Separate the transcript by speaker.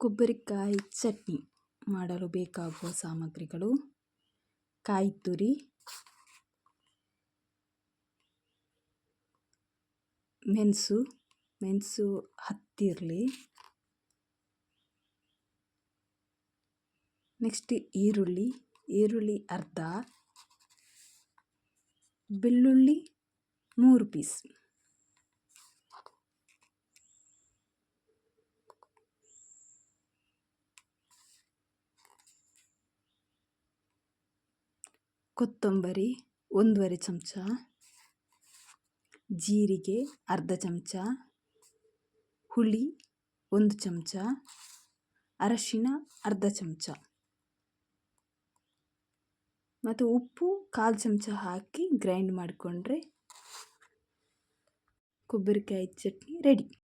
Speaker 1: ಕೊಬ್ಬರಿಕಾಯಿ ಚಟ್ನಿ ಮಾಡಲು ಬೇಕಾಗುವ ಸಾಮಗ್ರಿಗಳು ಕಾಯಿ ತುರಿ ಮೆಣಸು ಮೆಣಸು ಹತ್ತಿರಲಿ. ನೆಕ್ಸ್ಟ್ ಈರುಳ್ಳಿ ಈರುಳ್ಳಿ ಅರ್ಧ, ಬೆಳ್ಳುಳ್ಳಿ ಮೂರು ಪೀಸ್ ಕೊತ್ತಂಬರಿ ಒಂದೂವರೆ ಚಮಚ, ಜೀರಿಗೆ ಅರ್ಧ ಚಮಚ, ಹುಳಿ ಒಂದು ಚಮಚ, ಅರಶಿನ ಅರ್ಧ ಚಮಚ. ಮತ್ತು ಉಪ್ಪು ಕಾಲು ಚಮಚ ಹಾಕಿ ಗ್ರೈಂಡ್ ಮಾಡಿಕೊಂಡ್ರೆ ಕೊಬ್ಬರಿಕಾಯಿ ಚಟ್ನಿ ರೆಡಿ.